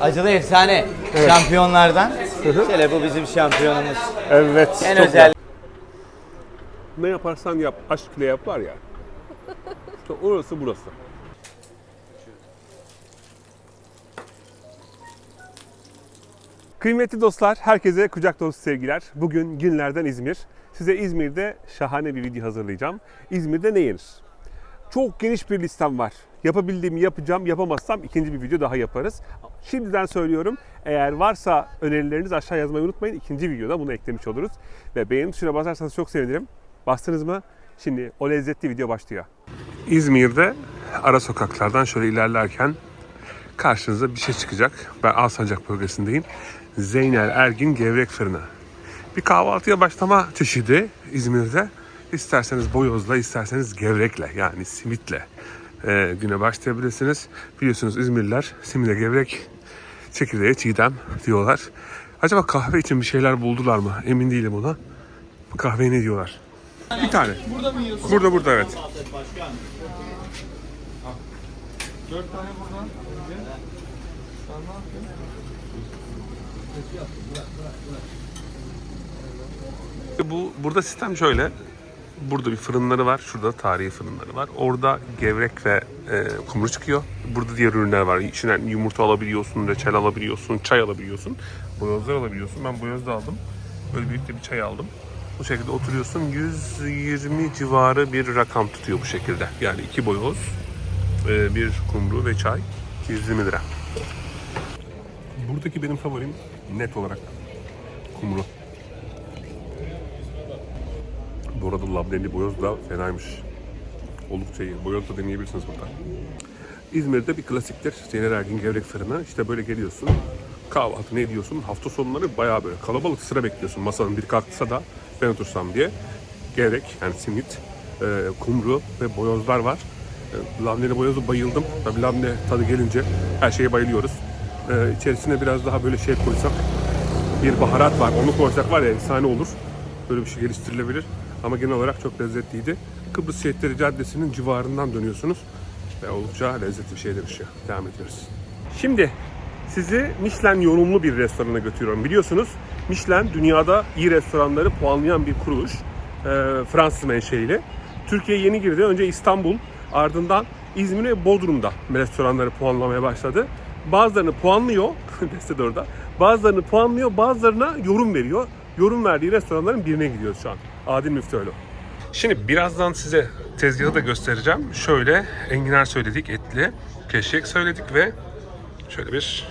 Acılı efsane şampiyonlardan. Şöyle bu bizim şampiyonumuz. Evet. En çok özel. Ne yaparsan yap, aşk ile yap var ya. İşte orası burası. Kıymetli dostlar, herkese kucak dolusu sevgiler. Bugün günlerden İzmir. Size İzmir'de şahane bir video hazırlayacağım. İzmir'de ne yenir? Çok geniş bir listem var. Yapabildiğimi yapacağım, yapamazsam ikinci bir video daha yaparız. Şimdiden söylüyorum, eğer varsa önerileriniz aşağı yazmayı unutmayın. İkinci videoda bunu eklemiş oluruz. Ve beğeni tuşuna basarsanız çok sevinirim. Bastınız mı? Şimdi o lezzetli video başlıyor. İzmir'de ara sokaklardan şöyle ilerlerken karşınıza bir şey çıkacak. Ben Alsancak bölgesindeyim. Zeynel Ergin Gevrek Fırını. Bir kahvaltıya başlama çeşidi İzmir'de. İsterseniz boyozla, isterseniz gevrekle yani simitle e, güne başlayabilirsiniz. Biliyorsunuz İzmirliler simide gevrek, çekirdeğe çiğdem diyorlar. Acaba kahve için bir şeyler buldular mı? Emin değilim ona. Kahve ne diyorlar? Bir tane. Burada mı yiyorsun? Burada burada evet. Bu burada sistem şöyle. Burada bir fırınları var. Şurada tarihi fırınları var. Orada gevrek ve e, kumru çıkıyor. Burada diğer ürünler var. İçinden yumurta alabiliyorsun, reçel alabiliyorsun, çay alabiliyorsun. Boyozlar alabiliyorsun. Ben boyoz da aldım. Böyle büyük bir çay aldım. Bu şekilde oturuyorsun. 120 civarı bir rakam tutuyor bu şekilde. Yani iki boyoz, e, bir kumru ve çay. 120 lira. Buradaki benim favorim net olarak kumru. Bu arada labneli boyoz da fenaymış. Oldukça iyi. Boyoz da deneyebilirsiniz burada. İzmir'de bir klasiktir. Zeynep Ergin Gevrek Fırını. İşte böyle geliyorsun. Kahvaltı ne ediyorsun? Hafta sonları bayağı böyle kalabalık sıra bekliyorsun. Masanın bir kalksa da ben otursam diye. Gevrek yani simit, e, kumru ve boyozlar var. E, labneli boyozu bayıldım. Tabii labne tadı gelince her şeye bayılıyoruz. E, içerisine biraz daha böyle şey koysak bir baharat var. Onu koysak var ya efsane olur. Böyle bir şey geliştirilebilir. Ama genel olarak çok lezzetliydi. Kıbrıs Şehitleri Caddesi'nin civarından dönüyorsunuz. Ve oldukça lezzetli bir şey dönüşüyor. Devam ediyoruz. Şimdi sizi Michelin yorumlu bir restorana götürüyorum. Biliyorsunuz Michelin dünyada iyi restoranları puanlayan bir kuruluş. Ee, Fransız menşeili. Türkiye'ye yeni girdi. Önce İstanbul, ardından İzmir ve Bodrum'da restoranları puanlamaya başladı. Bazılarını puanlıyor, Beste de orada. Bazılarını puanlıyor, bazılarına yorum veriyor. Yorum verdiği restoranların birine gidiyoruz şu an. Adil Müftüoğlu. Şimdi birazdan size tezgahı da göstereceğim. Şöyle enginar söyledik, etli. Keşkek söyledik ve şöyle bir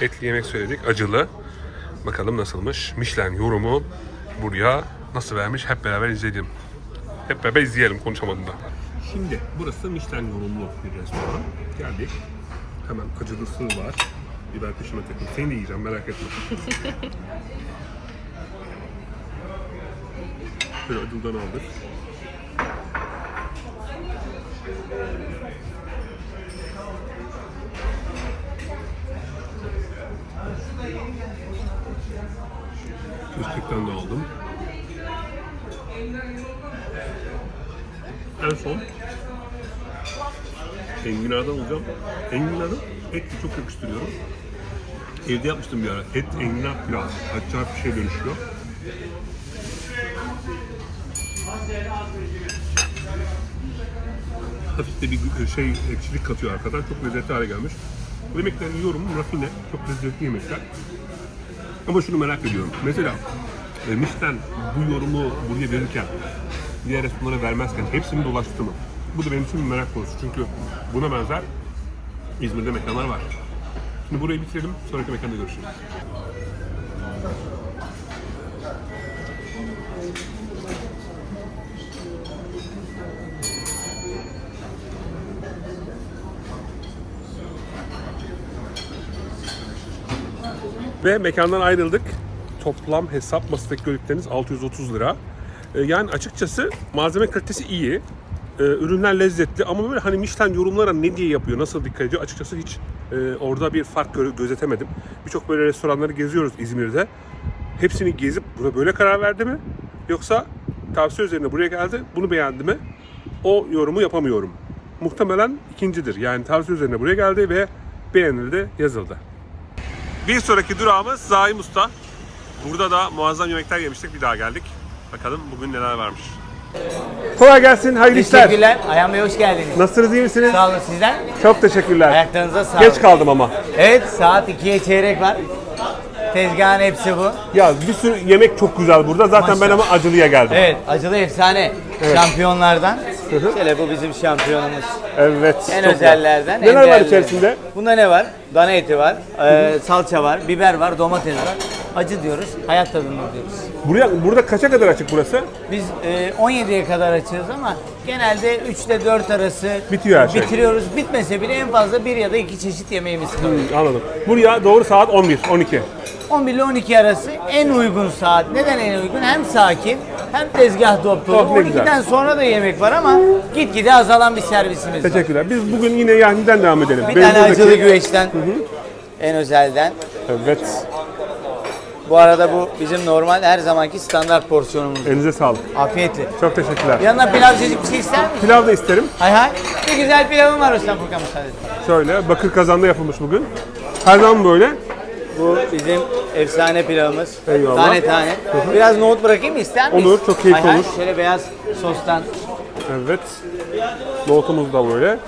etli yemek söyledik, acılı. Bakalım nasılmış. Michelin yorumu buraya nasıl vermiş hep beraber izleyelim. Hep beraber izleyelim konuşamadım da. Şimdi burası Michelin yorumlu bir restoran. Geldik. Hemen acılısı var. Biber peşime takın. Seni de yiyeceğim merak etme. Böyle acıldan aldık. Köşkekten de aldım. En son enginardan alacağım. Enginarı etle çok yakıştırıyorum. Evde yapmıştım bir ara. Et, enginar, pilav. Acayip bir şey dönüşüyor. Hafif de bir şey ekşilik katıyor arkadan. Çok lezzetli hale gelmiş. Bu yemeklerin yorumu rafine. Çok lezzetli yemekler. Ama şunu merak ediyorum. Mesela e, Michelin bu yorumu buraya verirken diğer restoranlara vermezken hepsini dolaştı mı? Bu da benim için bir merak konusu. Çünkü buna benzer İzmir'de mekanlar var. Şimdi burayı bitirelim. Sonraki mekanda görüşürüz. Ve mekandan ayrıldık. Toplam hesap masadaki gördükleriniz 630 lira. Ee, yani açıkçası malzeme kalitesi iyi. Ee, ürünler lezzetli ama böyle hani Michelin yorumlara ne diye yapıyor, nasıl dikkat ediyor açıkçası hiç e, orada bir fark gö- gözetemedim. Birçok böyle restoranları geziyoruz İzmir'de. Hepsini gezip buna böyle karar verdi mi? Yoksa tavsiye üzerine buraya geldi, bunu beğendi mi? O yorumu yapamıyorum. Muhtemelen ikincidir. Yani tavsiye üzerine buraya geldi ve beğenildi, yazıldı. Bir sonraki durağımız Zaim Usta. Burada da muazzam yemekler yemiştik. Bir daha geldik. Bakalım bugün neler varmış. Kolay gelsin. Hayırlı işler. Teşekkürler. Ayhan Bey hoş geldiniz. Nasılsınız? iyi misiniz? Sağ olun sizden. Çok teşekkürler. Ayaklarınıza sağlık. Geç kaldım ama. Evet saat 2'ye çeyrek var. Tezgahın hepsi bu. Ya bir sürü yemek çok güzel burada. Zaten ben ama acılıya geldim. Evet acılı efsane şampiyonlardan. Şöyle bu bizim şampiyonumuz. Evet. En çok özellerden. güzel. en Neler var içerisinde? Bunda ne var? Dana eti var, e, salça var, biber var, domates var. Acı diyoruz, hayat tadını diyoruz. Buraya, burada kaça kadar açık burası? Biz e, 17'ye kadar açığız ama genelde 3 ile 4 arası Bitiyor her şey. bitiriyoruz. Bitmese bile en fazla bir ya da iki çeşit yemeğimiz kalıyor. Anladım. Buraya doğru saat 11, 12. 11 ile 12 arası en uygun saat. Neden en uygun? Hem sakin hem tezgah dop dolu. Oh, ne güzel. 12'den sonra da yemek var ama gitgide azalan bir servisimiz var. Teşekkürler. Biz bugün yine Yahni'den devam edelim. Bir Benim tane buradaki- acılı güveçten en özelden. Evet. Bu arada bu bizim normal her zamanki standart porsiyonumuz. Elinize sağlık. Afiyetle. Çok teşekkürler. Yanına pilavcıcık bir şey ister misin? Pilav da isterim. Hay hay. Bir güzel pilavım var Özlem Furkan müsaade et. Şöyle bakır kazanda yapılmış bugün. Her zaman böyle. Bu bizim efsane pilavımız. Eyvallah. Tane tane. Biraz nohut bırakayım mı ister misin? Olur, çok keyifli Hay hay. olur. Şöyle beyaz sostan. Evet. Nohutumuz da böyle.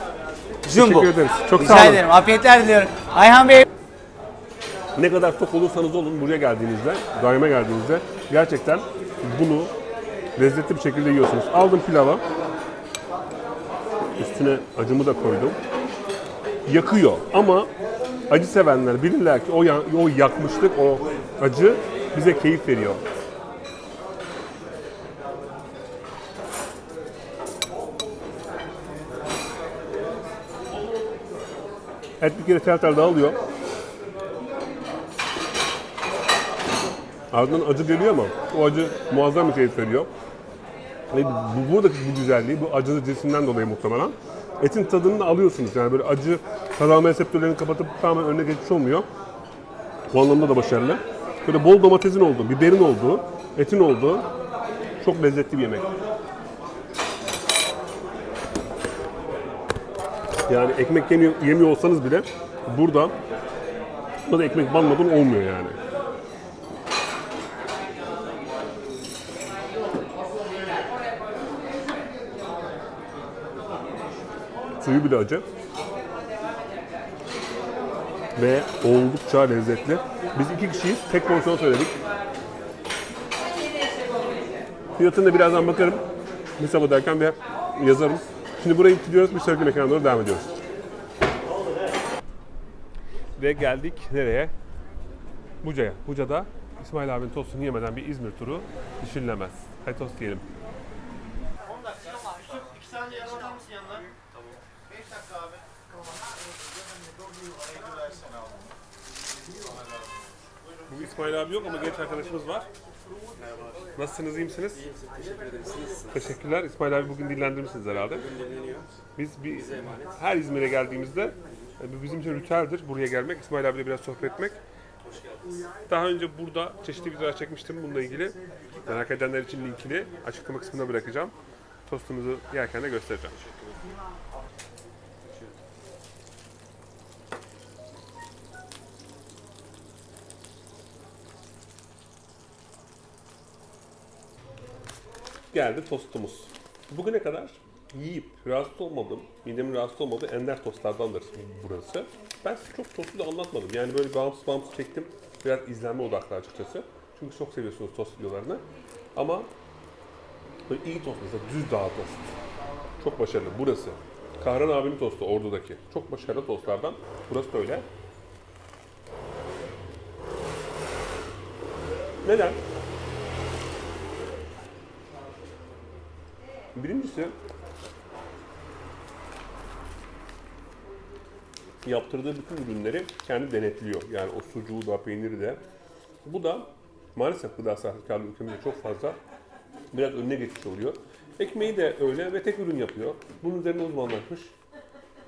Jumbo. Teşekkür ederiz. Çok Rica sağ olun. ederim. Afiyetler diliyorum. Ayhan Bey. Ne kadar tok olursanız olun buraya geldiğinizde, daima geldiğinizde gerçekten bunu lezzetli bir şekilde yiyorsunuz. Aldım pilava. Üstüne acımı da koydum. Yakıyor ama acı sevenler bilirler ki o, ya- o yakmışlık, o acı bize keyif veriyor. Et bir kere tel tel dağılıyor. Ardından acı geliyor ama o acı muazzam bir keyif veriyor. Ve bu, buradaki bu güzelliği, bu acılı cinsinden dolayı muhtemelen. Etin tadını da alıyorsunuz. Yani böyle acı tad alma reseptörlerini kapatıp tamamen önüne geçmiş olmuyor. Bu anlamda da başarılı. Böyle bol domatesin olduğu, biberin olduğu, etin olduğu çok lezzetli bir yemek. Yani ekmek yemiyor, yemiyor olsanız bile burada burada ekmek banmadan olmuyor yani. Suyu bile acı. Ve oldukça lezzetli. Biz iki kişiyiz. Tek porsiyon söyledik. Fiyatına da birazdan bakarım. Hesap derken bir yazarım. Şimdi burayı bitiriyoruz. Bir sonraki mekana doğru devam ediyoruz. Ve geldik nereye? Buca'ya. Buca'da İsmail abinin tostunu yemeden bir İzmir turu düşünülemez. Hadi tost yiyelim. İsmail abi yok ama genç arkadaşımız var. Nasılsınız, iyi misiniz? İyiyim, teşekkür ederim. Teşekkürler. İsmail abi bugün dinlendirmişsiniz herhalde. Biz bir, her İzmir'e geldiğimizde e, bizim için ritüeldir buraya gelmek, İsmail abiyle biraz sohbet etmek. Daha önce burada çeşitli videolar çekmiştim bununla ilgili. Merak edenler için linkini açıklama kısmına bırakacağım. Tostumuzu yerken de göstereceğim. Geldi tostumuz. Bugüne kadar yiyip rahatsız olmadım, midemin rahatsız olmadığı ender tostlardandır burası. Ben size çok tostu da anlatmadım. Yani böyle bağımsız bağımsız çektim. Biraz izlenme odaklı açıkçası. Çünkü çok seviyorsunuz tost videolarını. Ama böyle iyi tost mesela düz dağ tost. Çok başarılı. Burası. Kahraman abinin tostu Ordu'daki. Çok başarılı tostlardan. Burası da öyle. Neden? Birincisi yaptırdığı bütün ürünleri kendi denetliyor. Yani o sucuğu da peyniri de. Bu da maalesef gıda sahtkarlığı ülkemizde çok fazla biraz önüne geçmiş oluyor. Ekmeği de öyle ve tek ürün yapıyor. Bunun üzerine uzmanlaşmış.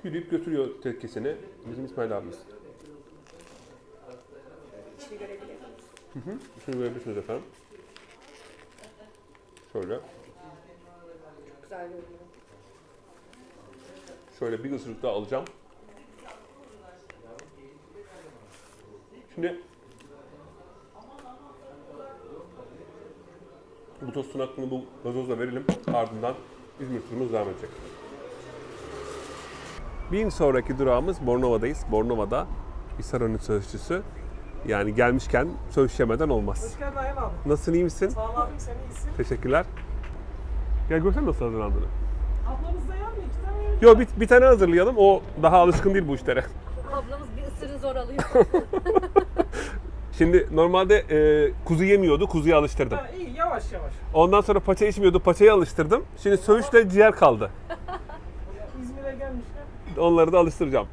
Yürüyüp götürüyor tekkesini. Bizim İsmail abimiz. Hı hı. Şunu görebilirsiniz efendim. Şöyle. Şöyle bir ısırık daha alacağım. Şimdi bu tostun hakkını bu gazozla verelim. Ardından İzmir turumuz devam edecek. Bir sonraki durağımız Bornova'dayız. Bornova'da İsaro'nun sözcüsü. Yani gelmişken söz yemeden olmaz. Hoş geldin Ayhan abi. Nasılsın iyi misin? Sağ ol abim sen iyisin. Teşekkürler. Gel görsene nasıl hazırlandığını. Ablamız da yer mi? İki tane? Yo bir, bir tane hazırlayalım. O daha alışkın değil bu işlere. Ablamız bir ısırı zor alıyor. Şimdi normalde e, kuzu yemiyordu. Kuzuyu alıştırdım. Ha, iyi yavaş yavaş. Ondan sonra paça içmiyordu. Paçayı alıştırdım. Şimdi söğüşle ciğer kaldı. İzmir'e gelmişken. Onları da alıştıracağım.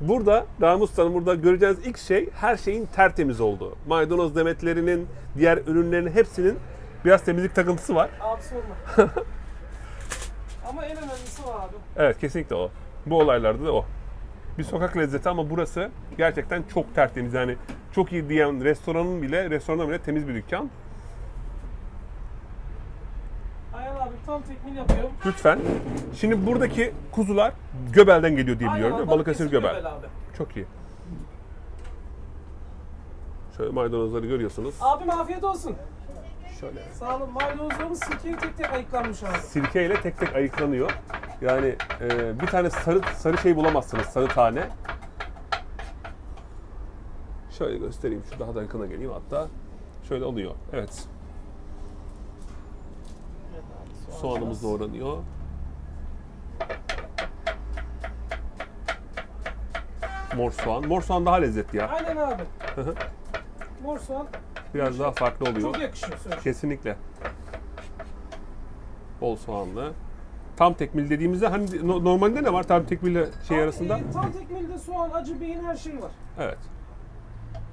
Burada Rahmi Usta'nın burada göreceğiniz ilk şey her şeyin tertemiz olduğu. Maydanoz demetlerinin, diğer ürünlerin hepsinin biraz temizlik takıntısı var. Abi sorma. Ama en önemlisi o abi. Evet kesinlikle o. Bu olaylarda da o. Bir sokak lezzeti ama burası gerçekten çok tertemiz. Yani çok iyi diyen restoranın bile, restoranın bile temiz bir dükkan. Ayhan abi tam tekmil yapıyor. Lütfen. Şimdi buradaki kuzular Göbel'den geliyor diye biliyorum. değil mi? Balıkesir Balıkesir Göbel. abi. Çok iyi. Şöyle maydanozları görüyorsunuz. Abim afiyet olsun. Şöyle. Sağ olun. Maydanozlarımız sirkeyi tek tek ayıklanmış abi. Sirkeyle tek tek ayıklanıyor. Yani e, bir tane sarı sarı şey bulamazsınız, sarı tane. Şöyle göstereyim, şu daha da yakına geleyim hatta. Şöyle oluyor, evet. Soğanımız doğranıyor. Mor soğan. Mor soğan daha lezzetli ya. Aynen abi. Mor soğan Biraz daha farklı oluyor. çok yakışıyor söyle. Kesinlikle. Bol soğanlı. Tam tekmil dediğimizde hani no- normalde ne var tam tekmille şey Abi, arasında? e, tam tekmilde soğan, acı, beyin her şey var. Evet.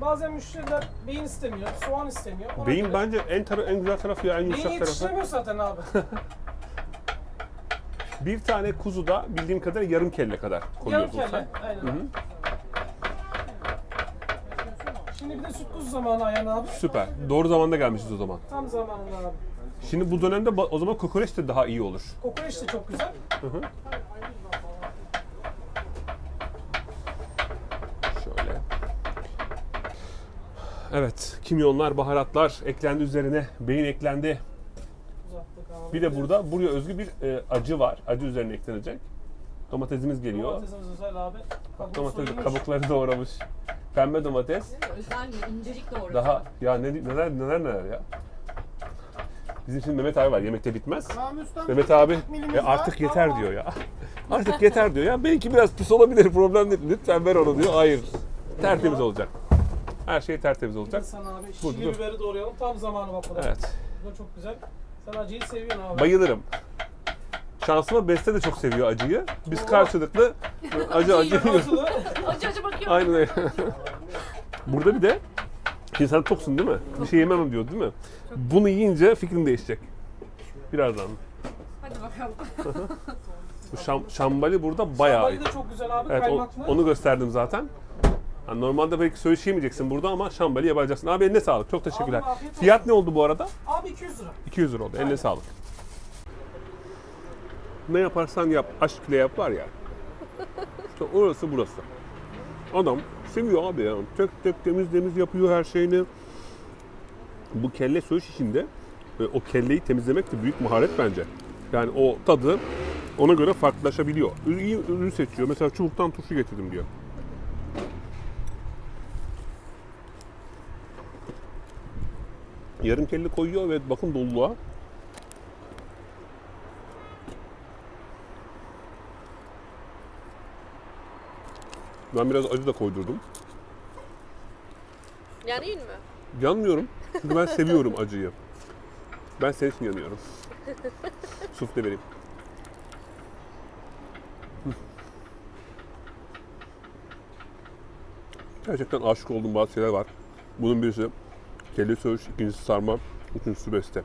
Bazen müşteriler beyin istemiyor, soğan istemiyor. Ona Beyin göre- bence en tar- en güzel tarafı ya en Beyin yumuşak tarafı. yetiştiremiyor zaten abi. Bir tane kuzuda bildiğim kadarıyla yarım kelle kadar Yarım koyuyorsun kelle. Aynen abi. Şimdi bir de süt kuzu zamanı Ayhan abi. Süper. Doğru zamanda gelmişiz o zaman. Tam zamanında abi. Şimdi bu dönemde ba- o zaman kokoreç de daha iyi olur. Kokoreç de çok güzel. Şöyle. Evet, kimyonlar, baharatlar eklendi üzerine. Beyin eklendi. Uzattık abi. Bir de burada buraya özgü bir e, acı var. Acı üzerine eklenecek. Domatesimiz geliyor. Domatesimiz özel abi. Kabuğu Domates soyulmuş. kabukları doğramış. Pembe domates. Özel mi? İncelik doğru. Daha ya ne neler neler neler ya. Bizim şimdi Mehmet abi var yemekte bitmez. Mehmet abi "E, artık yeter diyor ya. Artık yeter diyor ya. Belki biraz pis olabilir problem değil. Lütfen ver onu diyor. Hayır. Tertemiz olacak. Her şey tertemiz olacak. Sen abi şişli dur. biberi doğrayalım. Tam zamanı da. Evet. Bu da çok güzel. Sen acıyı seviyorsun abi. Bayılırım. Şansıma Beste de çok seviyor acıyı. Biz karşılıklı acı acı Acılı. Acı acı bakıyor. Aynen öyle. Burada bir de şimdi sen toksun değil mi? Bir şey yemem diyor değil mi? Bunu yiyince fikrin değişecek. Birazdan. Hadi bakalım. Bu şam, şambali burada bayağı. Şambali de çok güzel abi. Evet o- kaymaklı. onu gösterdim zaten. Yani normalde belki söğüş yemeyeceksin burada ama şambali yapacaksın. Abi eline sağlık. Çok teşekkürler. Abi. Fiyat ne oldu bu arada? Abi 200 lira. 200 lira oldu. Eline Aynen. sağlık. Ne yaparsan yap, aşk ile yap var ya. İşte orası burası. Adam seviyor abi ya. Tek tek temiz temiz yapıyor her şeyini. Bu kelle söğüş işinde e, o kelleyi temizlemek de büyük maharet bence. Yani o tadı ona göre farklılaşabiliyor. İyi ürün seçiyor. Mesela çubuktan turşu getirdim diyor. Yarım kelle koyuyor ve bakın doluluğa. Ben biraz acı da koydurdum. Yanayım mı? Yanmıyorum. Çünkü ben seviyorum acıyı. Ben senin için yanıyorum. Sufle vereyim. Gerçekten aşık olduğum bazı şeyler var. Bunun birisi kelle söğüş, ikincisi sarma, üçüncüsü beste.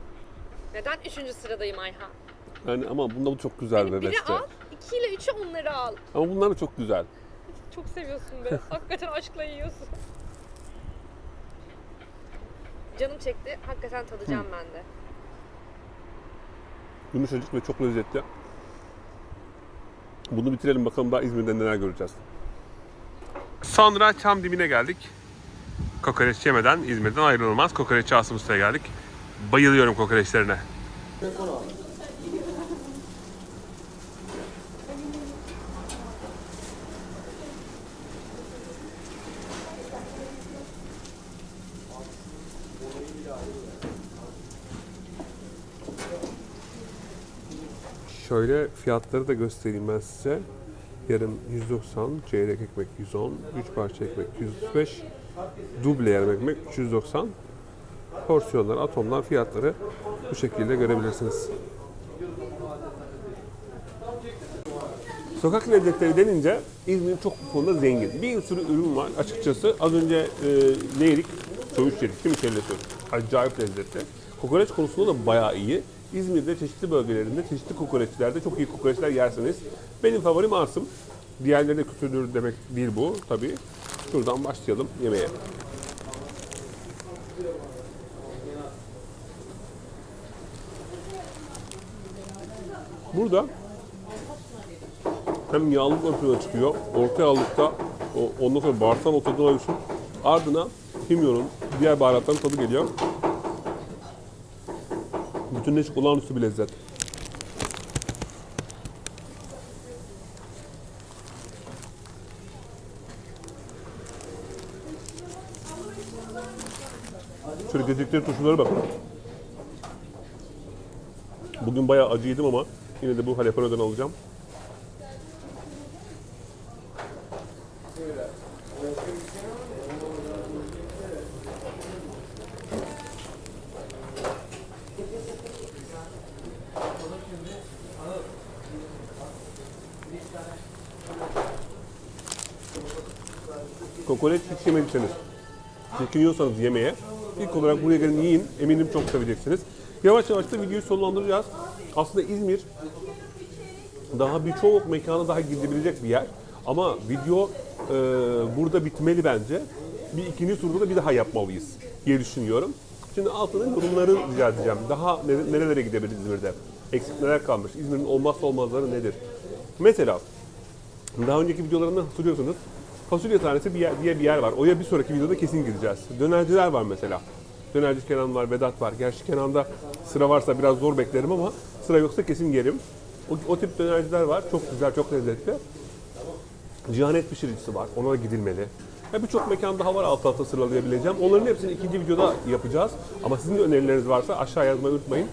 Neden üçüncü sıradayım Ayhan? Yani ama bunda bu çok güzel Hani ve biri beste. al, iki ile üçü onları al. Ama bunlar da çok güzel. Çok seviyorsun be. Hakikaten aşkla yiyorsun. Canım çekti. Hakikaten tadacağım ben de. Yumuşacık ve çok lezzetli. Bunu bitirelim bakalım daha İzmir'de neler göreceğiz. Sonra çam dibine geldik. Kokoreç yemeden İzmir'den ayrılmaz. Kokoreççi Asım Usta'ya geldik. Bayılıyorum kokoreçlerine. Şöyle fiyatları da göstereyim ben size. Yarım 190, çeyrek ekmek 110, 3 parça ekmek 135, duble yarım ekmek 390. Porsiyonlar, atomlar fiyatları bu şekilde görebilirsiniz. Sokak lezzetleri denince İzmir çok bu konuda zengin. Bir sürü ürün var açıkçası. Az önce e, ne yedik? Söğüş yedik değil mi kelle? Acayip lezzetli. Kokoreç konusunda da bayağı iyi. İzmir'de çeşitli bölgelerinde, çeşitli kokoreçlerde çok iyi kokoreçler yersiniz. Benim favorim Asım. Diğerleri de kötüdür demek değil bu tabii. Şuradan başlayalım yemeğe. Burada hem yağlılık ön plana çıkıyor. Orta yağlılıkta ondan sonra bağırsan o tadını alıyorsun. Ardına kimyonun, diğer baharatların tadı geliyor. Bütünleşik olağanüstü bir lezzet. Şöyle gecikleri turşulara bak. Bugün bayağı acı yedim ama yine de bu jalapeno'dan alacağım. Kokoreç hiç yemediyseniz, çekiniyorsanız yemeğe, ilk olarak buraya gelin yiyin. Eminim çok seveceksiniz. Yavaş yavaş da videoyu sonlandıracağız. Aslında İzmir daha birçok mekana daha gidebilecek bir yer. Ama video e, burada bitmeli bence. Bir ikinci turda da bir daha yapmalıyız diye düşünüyorum. Şimdi altına yorumları rica edeceğim. Daha nere- nerelere gidebiliriz İzmir'de? Eksik neler kalmış? İzmir'in olmazsa olmazları nedir? Mesela daha önceki videolarımda hatırlıyorsanız fasulye tanesi bir yer, diye bir yer var. Oraya bir sonraki videoda kesin gideceğiz. Dönerciler var mesela. Dönerci Kenan var, Vedat var. Gerçi Kenan'da sıra varsa biraz zor beklerim ama sıra yoksa kesin yerim. O, o tip dönerciler var. Çok güzel, çok lezzetli. Cihanet pişiricisi var. Ona da gidilmeli. Ya birçok mekan daha var alt alta sıralayabileceğim. Onların hepsini ikinci videoda yapacağız. Ama sizin de önerileriniz varsa aşağı yazmayı unutmayın.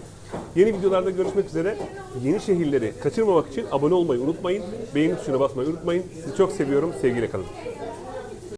Yeni videolarda görüşmek üzere. Yeni şehirleri kaçırmamak için abone olmayı unutmayın. Beğeni tuşuna basmayı unutmayın. Sizi çok seviyorum. Sevgiyle kalın.